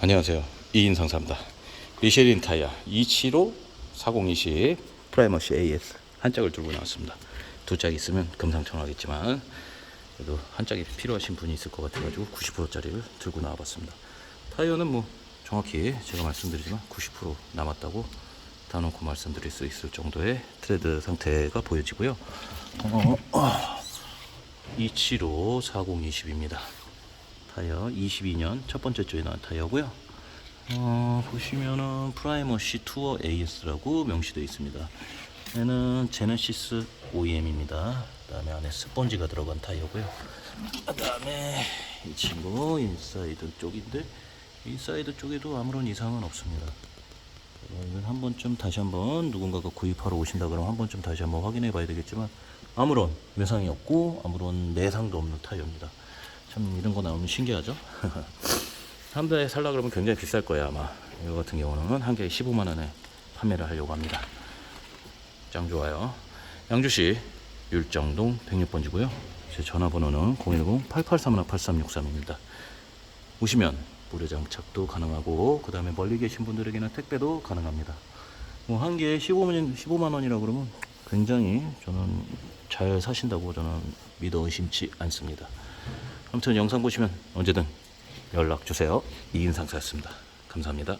안녕하세요. 이인 상사입니다. 미쉐린 타이어 275 4020 프라이머시 AS 한 짝을 들고 나왔습니다. 두 짝 있으면 금상첨화겠지만 그래도 한 짝이 필요하신 분이 있을 것 같아가지고 90%짜리를 들고 나와봤습니다. 타이어는 뭐 정확히 제가 말씀드리지만 90% 남았다고 다놓고 말씀드릴 수 있을 정도의 트레드 상태가 보여지고요. 어, 어, 275 4020입니다. 타이어 22년 첫 번째 주에 나온 타이어고요. 어, 보시면은 프라이머시 투어 AS라고 명시되어 있습니다. 얘는 제네시스 OEM입니다. 그 다음에 안에 스펀지가 들어간 타이어고요. 그 다음에 이 친구 인사이드 쪽인데 인사이드 쪽에도 아무런 이상은 없습니다. 어, 한 번쯤 다시 한번 누군가가 구입하러 오신다 그러면 한 번쯤 다시 한번 확인해 봐야 되겠지만 아무런 외상이 없고 아무런 내상도 없는 타이어입니다. 참 이런 거 나오면 신기하죠? 한 대에 살라 그러면 굉장히 비쌀 거예요 아마 이거 같은 경우는 한 개에 15만 원에 판매를 하려고 합니다. 짱 좋아요. 양주시 율정동 106번지고요. 제 전화번호는 010-8831-8363입니다. 오시면 무료 장착도 가능하고 그 다음에 멀리 계신 분들에게는 택배도 가능합니다. 뭐 한 개에 15만, 15만 원이라 그러면 굉장히 저는 잘 사신다고 저는 믿어 의심치 않습니다. 아무튼 영상 보시면 언제든 연락 주세요. 이인상사였습니다. 감사합니다.